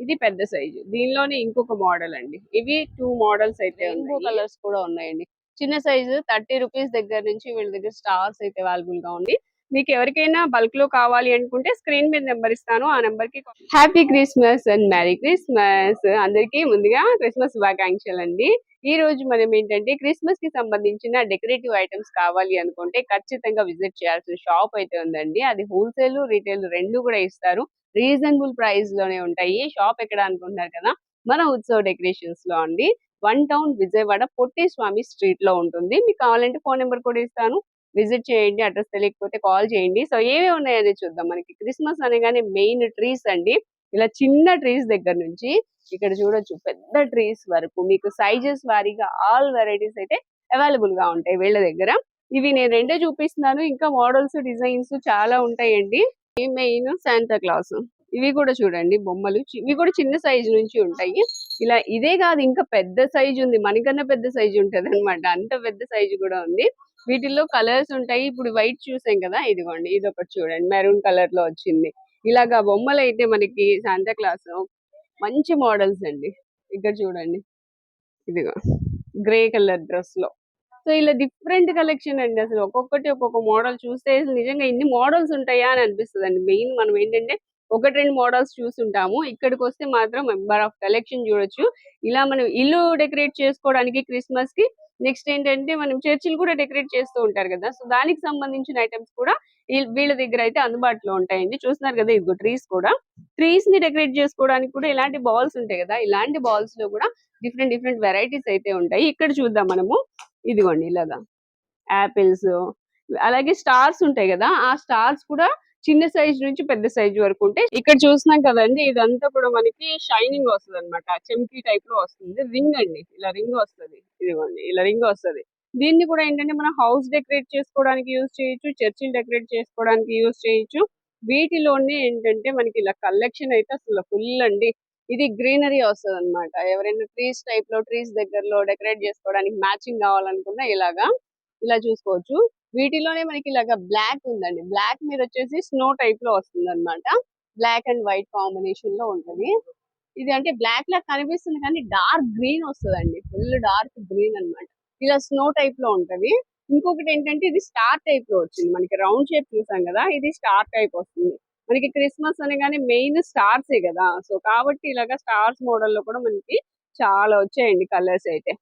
ఇది పెద్ద సైజు. దీనిలోనే ఇంకొక మోడల్ అండి. ఇవి టూ మోడల్స్ అయితే ఉన్నాయి. కలర్స్ కూడా ఉన్నాయండి. చిన్న సైజు థర్టీ రూపీస్ దగ్గర నుంచి వీళ్ళ దగ్గర స్టార్స్ అయితే అవైలబుల్గా ఉంది. మీకు ఎవరికైనా బల్క్లో కావాలి అనుకుంటే స్క్రీన్ మీద నెంబర్ ఇస్తాను. ఆ నెంబర్కి happy Christmas and merry Christmas. అందరికీ ముందుగా క్రిస్మస్ శుభాకాంక్షలు అండి. ఈ రోజు మనం ఏంటంటే క్రిస్మస్కి సంబంధించిన డెకరేటివ్ ఐటమ్స్ కావాలి అనుకుంటే ఖచ్చితంగా విజిట్ చేయాల్సిన షాప్ అయితే ఉందండి. అది హోల్సేల్ రీటైల్ రెండు కూడా ఇస్తారు. రీజనబుల్ ప్రైస్లోనే ఉంటాయి. షాప్ ఎక్కడ అనుకుంటున్నారు కదా? మన ఉత్సవ డెకరేషన్స్లో అండి. వన్ టౌన్ విజయవాడ పొట్టి స్వామి స్ట్రీట్లో ఉంటుంది. మీకు కావాలంటే ఫోన్ నెంబర్ కూడా ఇస్తాను. విజిట్ చేయండి అడ్రస్ తెలియకపోతే కాల్ చేయండి. సో ఏమేమి ఉన్నాయని చూద్దాం మనకి. క్రిస్మస్ అనగానే మెయిన్ ట్రీస్ అండి. ఇలా చిన్న ట్రీస్ దగ్గర నుంచి ఇక్కడ చూడొచ్చు పెద్ద ట్రీస్ వరకు మీకు సైజెస్ వారీగా ఆల్ వెరైటీస్ అయితే అవైలబుల్గా ఉంటాయి వీళ్ళ దగ్గర. ఇవి నేను రెండే చూపిస్తున్నాను. ఇంకా మోడల్స్ డిజైన్స్ చాలా ఉంటాయండి. Main Santa Claus. ఇవి కూడా చూడండి బొమ్మలు. ఇవి కూడా చిన్న సైజు నుంచి ఉంటాయి. ఇలా ఇదే కాదు ఇంకా పెద్ద సైజు ఉంది. మనకన్నా పెద్ద సైజు ఉంటది అనమాట అంత పెద్ద సైజు కూడా ఉంది. వీటిల్లో కలర్స్ ఉంటాయి. ఇప్పుడు వైట్ చూసాం కదా ఇదిగోండి. ఇది ఒకటి చూడండి. మెరూన్ కలర్లో వచ్చింది. ఇలాగా బొమ్మలు అయితే మనకి శాంతా క్లాస్ మంచి మోడల్స్ అండి. ఇక్కడ చూడండి. ఇదిగో గ్రే కలర్ డ్రెస్లో సో ఇలా డిఫరెంట్ కలెక్షన్ అండి. అసలు ఒక్కొక్కటి ఒక్కొక్క మోడల్ చూస్తే నిజంగా ఇన్ని మోడల్స్ ఉంటాయా అని అనిపిస్తుంది అండి మెయిన్ మనం ఏంటంటే ఒకటి రెండు మోడల్స్ చూస్తుంటాము. ఇక్కడికి వస్తే మాత్రం మెంబర్ ఆఫ్ కలెక్షన్ చూడొచ్చు. ఇలా మనం ఇల్లు డెకరేట్ చేసుకోవడానికి క్రిస్మస్కి నెక్స్ట్ ఏంటంటే మనం చర్చిలు కూడా డెకరేట్ చేస్తూ ఉంటారు కదా. సో దానికి సంబంధించిన ఐటమ్స్ కూడా వీళ్ళ దగ్గర అయితే అందుబాటులో ఉంటాయండి. చూస్తున్నారు కదా ఇదిగో ట్రీస్ కూడా. ట్రీస్ని డెకరేట్ చేసుకోవడానికి కూడా ఇలాంటి బాల్స్ ఉంటాయి కదా. ఇలాంటి బాల్స్లో కూడా డిఫరెంట్ డిఫరెంట్ వెరైటీస్ అయితే ఉంటాయి. ఇక్కడ చూద్దాం మనము. ఇదిగోండి ఇలాగా. యాపిల్స్ అలాగే స్టార్స్ ఉంటాయి కదా ఆ స్టార్స్ కూడా చిన్న సైజ్ నుంచి పెద్ద సైజ్ వరకు ఉంటాయి. ఇక్కడ చూసినాం కదండి ఇదంతా కూడా మనకి షైనింగ్ వస్తుంది అనమాట చెంకి టైప్లో వస్తుంది. రింగ్ అండి ఇలా రింగ్ వస్తుంది. ఇదిగోండి ఇలా రింగ్ వస్తుంది. దీన్ని కూడా ఏంటంటే మనం హౌస్ డెకరేట్ చేసుకోవడానికి యూజ్ చేయొచ్చు చర్చి డెకరేట్ చేసుకోవడానికి యూజ్ చేయొచ్చు. వీటిలోనే ఏంటంటే మనకి ఇలా కలెక్షన్ అయితే అసలు ఫుల్ అండి. ఇది గ్రీనరీ వస్తుంది అనమాట ఎవరైనా ట్రీస్ టైప్లో ట్రీస్ దగ్గరలో డెకరేట్ చేసుకోవడానికి మ్యాచింగ్ కావాలనుకున్నా ఇలాగా ఇలా చూసుకోవచ్చు. వీటిలోనే మనకి ఇలాగా బ్లాక్ ఉందండి. బ్లాక్ మీద వచ్చేసి స్నో టైప్లో వస్తుంది అనమాట బ్లాక్ అండ్ వైట్ కాంబినేషన్లో ఉంటది. ఇది అంటే బ్లాక్ లా కనిపిస్తుంది కానీ డార్క్ గ్రీన్ వస్తుందండి. ఫుల్ డార్క్ గ్రీన్ అన్నమాట. ఇలా స్నో టైప్లో ఉంటది. ఇంకొకటి ఏంటంటే ఇది స్టార్ టైప్లో వచ్చింది. మనకి రౌండ్ షేప్ చూసాం కదా ఇది స్టార్ టైప్ వస్తుంది. మనకి క్రిస్మస్ అనగానే మెయిన్ స్టార్సే కదా. సో కాబట్టి ఇలాగా స్టార్స్ మోడల్లో కూడా మనకి చాలా వచ్చాయండి కలర్స్ అయితే.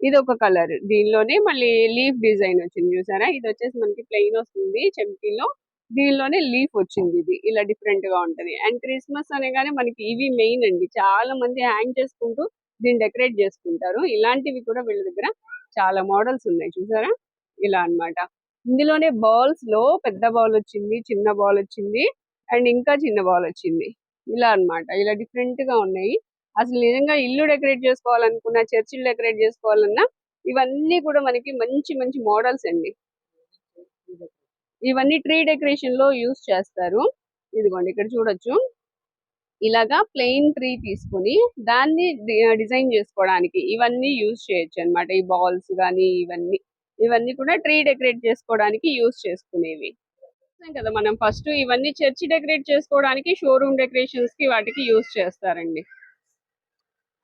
ఇది ఒక కలర్. దీనిలోనే మళ్ళీ లీఫ్ డిజైన్ వచ్చింది చూసారా? ఇది వచ్చేసి మనకి ప్లెయిన్ వస్తుంది చెంకీలో. దీనిలోనే లీఫ్ వచ్చింది ఇది. ఇలా డిఫరెంట్గా ఉంటది. అండ్ క్రిస్మస్ అనగానే మనకి ఇవి మెయిన్ అండి. చాలా మంది హ్యాంగ్ చేసుకుంటూ దీన్ని డెకరేట్ చేసుకుంటారు. ఇలాంటివి కూడా వీళ్ళ దగ్గర చాలా మోడల్స్ ఉన్నాయి చూసారా? ఇలా అన్నమాట. ఇందులోనే బాల్స్లో పెద్ద బాల్ వచ్చింది చిన్న బాల్ వచ్చింది. అండ్ ఇంకా చిన్న బాల్ వచ్చింది. ఇలా అన్నమాట. ఇలా డిఫరెంట్గా ఉన్నాయి. అసలు నిజంగా ఇల్లు డెకరేట్ చేసుకోవాలనుకున్నా చర్చిలు డెకరేట్ చేసుకోవాలన్నా ఇవన్నీ కూడా మనకి మంచి మంచి మోడల్స్ అండి. ఇవన్నీ ట్రీ డెకరేషన్లో యూస్ చేస్తారు. ఇదిగోండి ఇక్కడ చూడొచ్చు. ఇలాగా ప్లెయిన్ ట్రీ తీసుకొని దాన్ని డిజైన్ చేసుకోవడానికి ఇవన్నీ యూస్ చేయొచ్చు అన్నమాట. ఈ బాల్స్ కానీ ఇవన్నీ. ఇవన్నీ కూడా ట్రీ డెకరేట్ చేసుకోవడానికి యూస్ చేసుకునేవి. చూసాం కదా. మనం ఫస్ట్ ఇవన్నీ చర్చి డెకరేట్ చేసుకోవడానికి షోరూమ్ డెకరేషన్స్కి వాటికి యూస్ చేస్తారండి.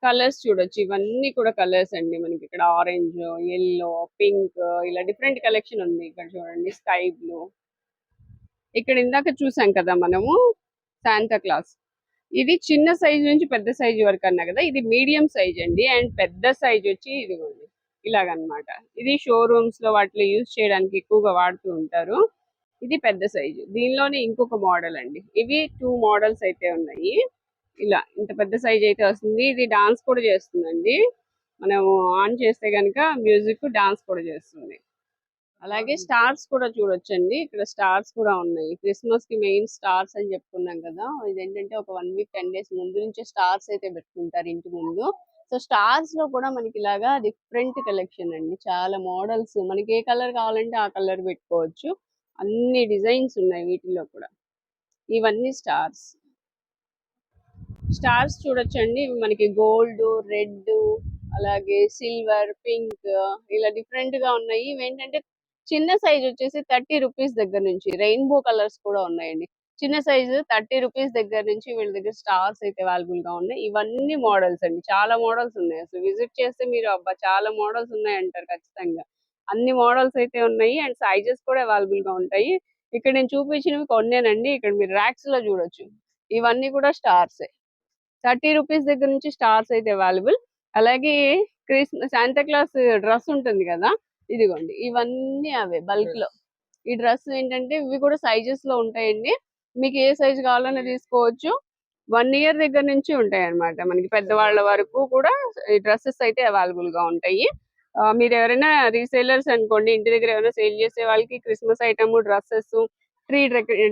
కలర్స్ చూడొచ్చు. ఇవన్నీ కూడా కలర్స్ అండి. మనకి ఇక్కడ ఆరెంజ్ ఎల్లో పింక్ ఇలా డిఫరెంట్ కలెక్షన్ ఉంది ఇక్కడ చూడండి. Sky blue. ఇక్కడ ఇందాక చూసాం కదా మనము శాంతా క్లాస్. ఇది చిన్న సైజ్ నుంచి పెద్ద సైజ్ వరకు అన్నా కదా. ఇది మీడియం సైజ్ అండి. అండ్ పెద్ద సైజ్ వచ్చి ఇదిగోండి. ఇలాగనమాట. ఇది షోరూమ్స్లో వాటిలో యూజ్ చేయడానికి ఎక్కువగా వాడుతూ ఉంటారు. ఇది పెద్ద సైజు. దీనిలోనే ఇంకొక మోడల్ అండి. ఇవి టూ మోడల్స్ అయితే ఉన్నాయి. ఇలా ఇంత పెద్ద సైజ్ అయితే వస్తుంది. ఇది డాన్స్ కూడా చేస్తుందండి. మనం ఆన్ చేస్తే కనుక మ్యూజిక్ డాన్స్ కూడా చేస్తుంది. అలాగే స్టార్స్ కూడా చూడొచ్చండి. ఇక్కడ స్టార్స్ కూడా ఉన్నాయి. క్రిస్మస్కి మెయిన్ స్టార్స్ అని చెప్పుకున్నాం కదా. ఇదేంటంటే ఒక వన్ వీక్ టెన్ డేస్ ముందు నుంచే స్టార్స్ అయితే పెట్టుకుంటారు ఇంటి ముందు. సో స్టార్స్లో కూడా మనకి ఇలాగా డిఫరెంట్ కలెక్షన్ అండి. చాలా మోడల్స్. మనకి ఏ కలర్ కావాలంటే ఆ కలర్ పెట్టుకోవచ్చు. అన్ని డిజైన్స్ ఉన్నాయి వీటిలో కూడా. ఇవన్నీ స్టార్స్. స్టార్స్ చూడొచ్చండి. మనకి గోల్డ్ రెడ్ అలాగే సిల్వర్ పింక్ ఇలా డిఫరెంట్గా ఉన్నాయి. ఇవి ఏంటంటే చిన్న సైజ్ వచ్చేసి థర్టీ రూపీస్ దగ్గర నుంచి రెయిన్బో కలర్స్ కూడా ఉన్నాయండి. చిన్న సైజు థర్టీ రూపీస్ దగ్గర నుంచి వీళ్ళ దగ్గర స్టార్స్ అయితే అవైలబుల్గా ఉన్నాయి. ఇవన్నీ మోడల్స్ అండి. చాలా మోడల్స్ ఉన్నాయి. అసలు విజిట్ చేస్తే మీరు అబ్బా! చాలా మోడల్స్ ఉన్నాయి అంటారు ఖచ్చితంగా. అన్ని మోడల్స్ అయితే ఉన్నాయి. అండ్ సైజెస్ కూడా అవైలబుల్గా ఉంటాయి. ఇక్కడ నేను చూపించినవి కొన్నేనండి. ఇక్కడ మీరు ర్యాక్స్లో చూడొచ్చు. ఇవన్నీ కూడా స్టార్స్ థర్టీ రూపీస్ దగ్గర నుంచి స్టార్స్ అయితే అవైలబుల్. అలాగే క్రిస్మస్ శాంతా క్లాస్ డ్రెస్ ఉంటుంది కదా? ఇదిగోండి. ఇవన్నీ అవే బల్క్లో ఈ డ్రెస్ ఏంటంటే ఇవి కూడా సైజెస్లో ఉంటాయండి. మీకు ఏ సైజ్ కావాలన్నా తీసుకోవచ్చు. వన్ ఇయర్ దగ్గర నుంచి ఉంటాయి అన్నమాట మనకి పెద్దవాళ్ళ వరకు కూడా ఈ డ్రెస్సెస్ అయితే అవైలబుల్గా ఉంటాయి. మీరు ఎవరైనా రీసేలర్స్ అనుకోండి ఇంటి దగ్గర ఎవరైనా సేల్ చేసే వాళ్ళకి Christmas item dresses tree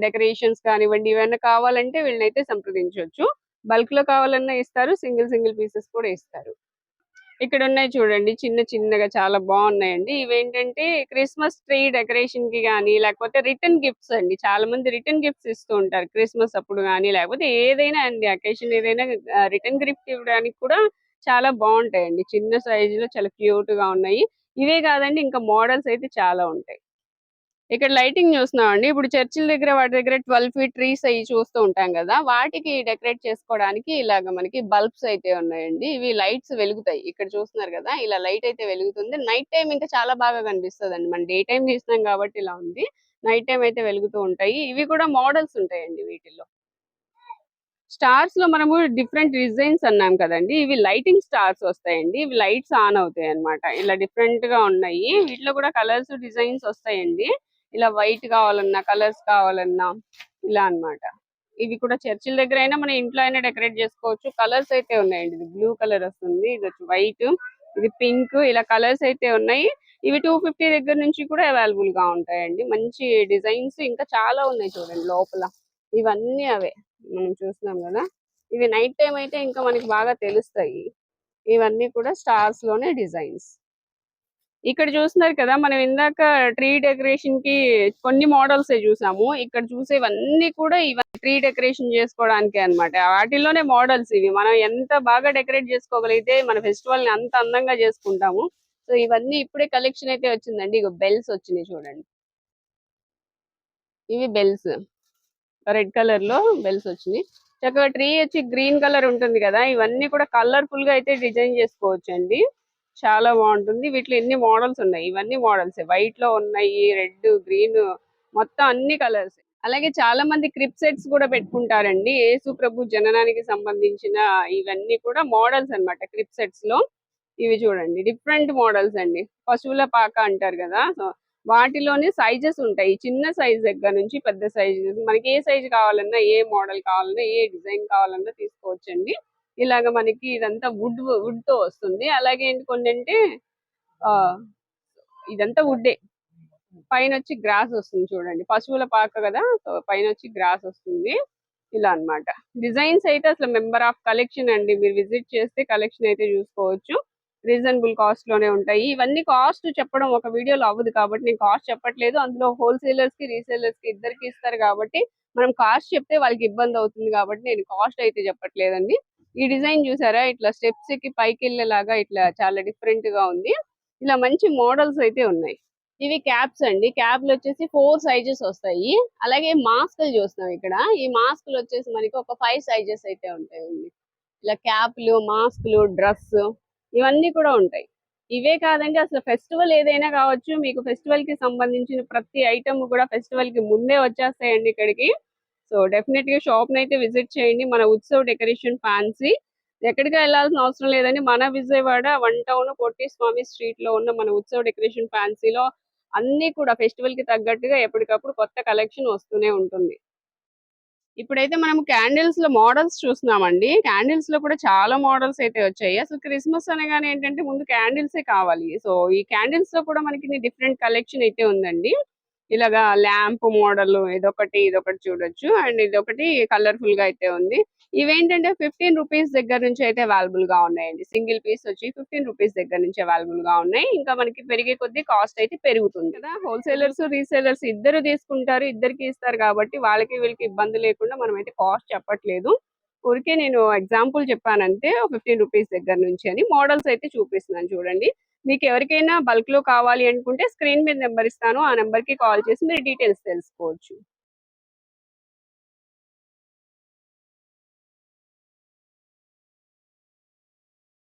decorations కానివ్వండి ఇవన్నీ కావాలంటే వీళ్ళనైతే సంప్రదించవచ్చు. బల్క్లో కావాలన్నా ఇస్తారు సింగిల్ సింగిల్ పీసెస్ కూడా ఇస్తారు. ఇక్కడ ఉన్నాయి చూడండి చిన్న చిన్నగా చాలా బాగున్నాయండి. ఇవేంటంటే క్రిస్మస్ ట్రీ డెకరేషన్కి కానీ లేకపోతే రిటర్న్ గిఫ్ట్స్ అండి. చాలా మంది రిటర్న్ గిఫ్ట్స్ ఇస్తూ ఉంటారు క్రిస్మస్ అప్పుడు కానీ లేకపోతే ఏదైనా అండి అకేషన్ ఏదైనా రిటర్న్ గిఫ్ట్ ఇవ్వడానికి కూడా చాలా బాగుంటాయండి. చిన్న సైజ్లో చాలా క్యూట్గా ఉన్నాయి. ఇవే కాదండి ఇంకా మోడల్స్ అయితే చాలా ఉంటాయి. ఇక్కడ లైటింగ్ చూస్తున్నామండి. ఇప్పుడు చర్చిల దగ్గర వాటి దగ్గర ట్వెల్వ్ ఫీట్ ట్రీస్ అవి చూస్తూ ఉంటాం కదా! వాటికి డెకరేట్ చేసుకోవడానికి ఇలాగ మనకి బల్బ్స్ అయితే ఉన్నాయండి. ఇవి లైట్స్ వెలుగుతాయి. ఇక్కడ చూస్తున్నారు కదా! ఇలా లైట్ అయితే వెలుగుతుంది. నైట్ టైం ఇంకా చాలా బాగా కనిపిస్తుంది మనం డే టైం తీసినాం కాబట్టి ఇలా ఉంది. నైట్ టైం అయితే వెలుగుతూ ఉంటాయి. ఇవి కూడా మోడల్స్ ఉంటాయండి వీటిల్లో. స్టార్స్లో మనము డిఫరెంట్ డిజైన్స్ అన్నాం కదండి. ఇవి లైటింగ్ స్టార్స్ వస్తాయండి. ఇవి లైట్స్ ఆన్ అవుతాయి అన్నమాట. ఇలా డిఫరెంట్గా ఉన్నాయి. వీటిలో కూడా కలర్స్ డిజైన్స్ వస్తాయండి. ఇలా వైట్ కావాలన్నా కలర్స్ కావాలన్నా ఇలా అన్నమాట. ఇవి కూడా చర్చిల దగ్గర అయినా మన ఇంట్లో అయినా డెకరేట్ చేసుకోవచ్చు. కలర్స్ అయితే ఉన్నాయండి. ఇది బ్లూ కలర్ వస్తుంది. ఇది వచ్చి వైట్ ఇది పింక్ ఇలా కలర్స్ అయితే ఉన్నాయి. ఇవి టూ ఫిఫ్టీ దగ్గర నుంచి కూడా అవైలబుల్గా ఉంటాయండి. మంచి డిజైన్స్ ఇంకా చాలా ఉన్నాయి చూడండి లోపల. ఇవన్నీ అవే. మనం చూస్తున్నాం కదా. ఇవి నైట్ టైం అయితే ఇంకా మనకి బాగా తెలుస్తాయి. ఇవన్నీ కూడా స్టార్స్లోనే డిజైన్స్ ఇక్కడ చూస్తున్నారు కదా మనం ఇందాక ట్రీ డెకరేషన్కి కొన్ని మోడల్స్ చూసాము. ఇక్కడ చూసేవన్నీ కూడా ఇవన్నీ ట్రీ డెకరేషన్ చేసుకోవడానికి అన్నమాట. వాటిల్లోనే మోడల్స్ ఇవి. మనం ఎంత బాగా డెకరేట్ చేసుకోగలిగితే మన ఫెస్టివల్ని అంత అందంగా చేసుకుంటాము. సో ఇవన్నీ ఇప్పుడే కలెక్షన్ అయితే వచ్చిందండి. ఇక బెల్స్ వచ్చినాయి చూడండి. ఇవి బెల్స్ రెడ్ కలర్లో బెల్స్ వచ్చినాయి చక్కగా ట్రీ వచ్చి గ్రీన్ కలర్ ఉంటుంది కదా ఇవన్నీ కూడా కలర్ఫుల్గా అయితే డిజైన్ చేసుకోవచ్చు అండి చాలా బాగుంటుంది. వీటిలో ఎన్ని మోడల్స్ ఉన్నాయి? ఇవన్నీ మోడల్స్. వైట్లో ఉన్నాయి రెడ్ గ్రీన్ మొత్తం అన్ని కలర్స్. అలాగే చాలా మంది క్రిప్ సెట్స్ కూడా పెట్టుకుంటారండి. యేసు ప్రభు జననానికి సంబంధించిన ఇవన్నీ కూడా మోడల్స్ అన్నమాట క్రిప్ సెట్స్లో ఇవి చూడండి. డిఫరెంట్ మోడల్స్ అండి. పశువుల పాక అంటారు కదా సో వాటిలోనే సైజెస్ ఉంటాయి. చిన్న సైజ్ దగ్గర నుంచి పెద్ద సైజ్ మనకి ఏ సైజ్ కావాలన్నా ఏ మోడల్ కావాలన్నా ఏ డిజైన్ కావాలన్నా తీసుకోవచ్చండి. ఇలాగ మనకి ఇదంతా వుడ్ వుడ్తో వస్తుంది. అలాగే ఏంటి కొన్ని అంటే ఆ ఇదంతా వుడ్డే. పైన వచ్చి గ్రాస్ వస్తుంది చూడండి. పశువుల పాక కదా పైన వచ్చి గ్రాస్ వస్తుంది. ఇలా అన్నమాట. డిజైన్స్ అయితే అసలు మెంబర్ ఆఫ్ కలెక్షన్ అండి. మీరు విజిట్ చేస్తే కలెక్షన్ అయితే చూసుకోవచ్చు. రీజనబుల్ కాస్ట్లోనే ఉంటాయి. ఇవన్నీ కాస్ట్ చెప్పడం ఒక వీడియోలో అవ్వదు కాబట్టి నేను కాస్ట్ చెప్పట్లేదు. అందులో హోల్సేలర్స్కి రీసేలర్స్కి ఇద్దరికి ఇస్తారు కాబట్టి మనం కాస్ట్ చెప్తే వాళ్ళకి ఇబ్బంది అవుతుంది కాబట్టి నేను కాస్ట్ అయితే చెప్పట్లేదండి. ఈ డిజైన్ చూసారా? ఇట్లా స్టెప్స్కి పైకి వెళ్ళేలాగా ఇట్లా చాలా డిఫరెంట్గా ఉంది. ఇలా మంచి మోడల్స్ అయితే ఉన్నాయి. ఇవి క్యాప్స్ అండి. క్యాప్లు వచ్చేసి ఫోర్ సైజెస్ వస్తాయి. అలాగే మాస్కులు చూస్తున్నాం ఇక్కడ. ఈ మాస్కులు వచ్చేసి మనకి ఒక ఫైవ్ సైజెస్ అయితే ఉంటాయండి. ఇలా క్యాప్లు మాస్కులు డ్రెస్ ఇవన్నీ కూడా ఉంటాయి. ఇవే కాదండి అసలు ఫెస్టివల్ ఏదైనా కావచ్చు మీకు ఫెస్టివల్కి సంబంధించిన ప్రతి ఐటమ్ కూడా ఫెస్టివల్కి ముందే వచ్చేస్తాయండి ఇక్కడికి. సో డెఫినెట్గా షాప్ అయితే విజిట్ చేయండి. మన ఉత్సవ్ డెకరేషన్ ఫ్యాన్సీ. ఎక్కడికి వెళ్ళాల్సిన అవసరం లేదండి. మన విజయవాడ వన్ టౌన్ పొట్టి స్వామి స్ట్రీట్లో ఉన్న మన ఉత్సవ్ డెకరేషన్ ఫ్యాన్సీలో అన్ని కూడా ఫెస్టివల్కి తగ్గట్టుగా ఎప్పటికప్పుడు కొత్త కలెక్షన్ వస్తూనే ఉంటుంది. ఇప్పుడైతే మనం క్యాండిల్స్లో మోడల్స్ చూస్తున్నామండి. క్యాండిల్స్లో కూడా చాలా మోడల్స్ అయితే వచ్చాయి. అసలు క్రిస్మస్ అనగానే ఏంటంటే ముందు క్యాండిల్సే కావాలి. సో ఈ క్యాండిల్స్లో కూడా మనకి డిఫరెంట్ కలెక్షన్ అయితే ఉందండి. ఇలాగా ల్యాంప్ మోడల్ ఇదొకటి ఇదొకటి చూడొచ్చు. అండ్ ఇదొకటి కలర్ఫుల్గా అయితే ఉంది. ఇవేంటంటే ఫిఫ్టీన్ రూపీస్ దగ్గర నుంచి అయితే అవైలబుల్గా ఉన్నాయండి. సింగిల్ పీస్ వచ్చి ఫిఫ్టీన్ రూపీస్ దగ్గర నుంచి అవైలబుల్గా ఉన్నాయి. ఇంకా మనకి పెరిగే కొద్దీ కాస్ట్ అయితే పెరుగుతుంది. కదా హోల్సేలర్స్ రీసేలర్స్ ఇద్దరు తీసుకుంటారు ఇద్దరికి ఇస్తారు కాబట్టి వాళ్ళకి వీళ్ళకి ఇబ్బంది లేకుండా మనం అయితే కాస్ట్ చెప్పట్లేదు. ఊరికే నేను ఎగ్జాంపుల్ చెప్పానంటే ఫిఫ్టీన్ రూపీస్ దగ్గర నుంచి అని మోడల్స్ అయితే చూపిస్తున్నాను చూడండి. మీకు ఎవరికైనా బల్క్లో కావాలి అనుకుంటే స్క్రీన్ మీద నెంబర్ ఇస్తాను. ఆ నెంబర్కి కాల్ చేసి మీరు డీటెయిల్స్ తెలుసుకోవచ్చు.